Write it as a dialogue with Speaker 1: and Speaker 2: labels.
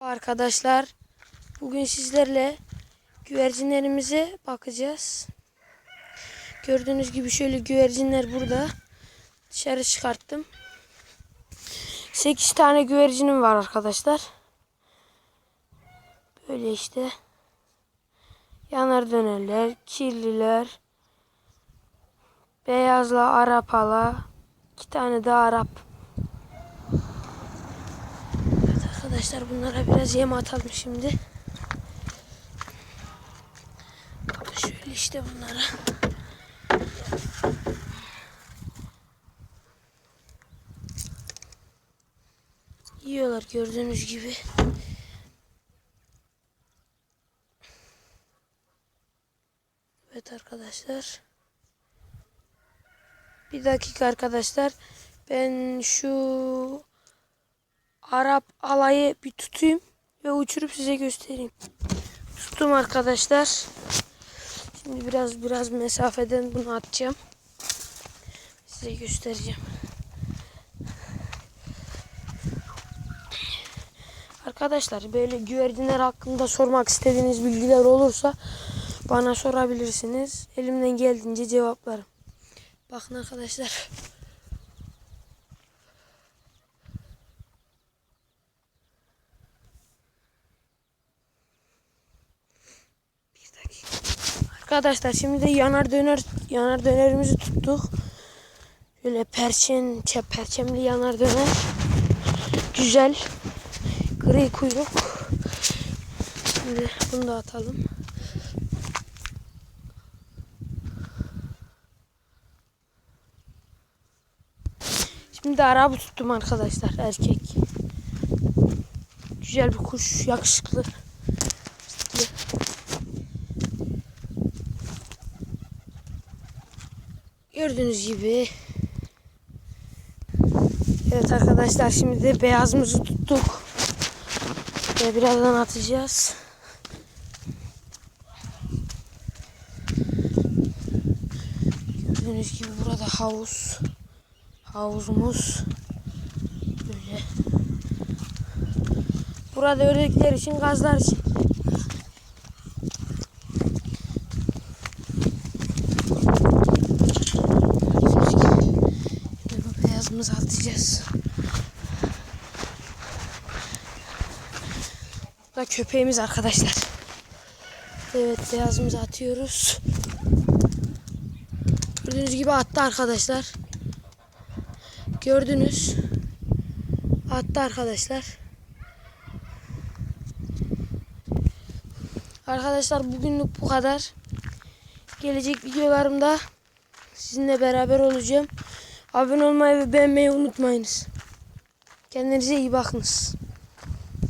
Speaker 1: Arkadaşlar bugün sizlerle güvercinlerimize bakacağız. Gördüğünüz gibi şöyle güvercinler burada. Dışarı çıkarttım. 8 tane güvercinim var arkadaşlar. Böyle işte. Yanar dönerler, kirliler, beyazla Arapala, iki tane de Arap. Evet arkadaşlar bunlara biraz yem atalım şimdi. Şöyle işte bunlara. Yiyorlar gördüğünüz gibi. Evet arkadaşlar. Bir dakika arkadaşlar. Ben şu Arap alayı bir tutayım ve uçurup size göstereyim. Tuttum arkadaşlar. Şimdi biraz biraz mesafeden bunu atacağım. Size göstereceğim. Arkadaşlar böyle güvercinler hakkında sormak istediğiniz bilgiler olursa bana sorabilirsiniz. Elimden geldiğince cevaplarım. Bakın arkadaşlar. Arkadaşlar şimdi de yanar döner yanar dönerimizi tuttuk. Böyle perçem, çe- perçemli yanar döner. Güzel. Gri kuyruk. Şimdi bunu da atalım. Şimdi de araba tuttum arkadaşlar erkek. Güzel bir kuş, yakışıklı. Gördüğünüz gibi. Evet arkadaşlar şimdi de beyazımızı tuttuk. Ve birazdan atacağız. Gördüğünüz gibi burada havuz. Havuzumuz. Böyle. Burada ördekler için, gazlar için. Gördüğünüz gibi. Şimdi beyazımızı atacağız. Da köpeğimiz arkadaşlar. Evet beyazımızı atıyoruz. Gördüğünüz gibi attı arkadaşlar. Gördünüz. Attı arkadaşlar. Arkadaşlar bugünlük bu kadar. Gelecek videolarımda sizinle beraber olacağım. Abone olmayı ve beğenmeyi unutmayınız. Kendinize iyi bakınız.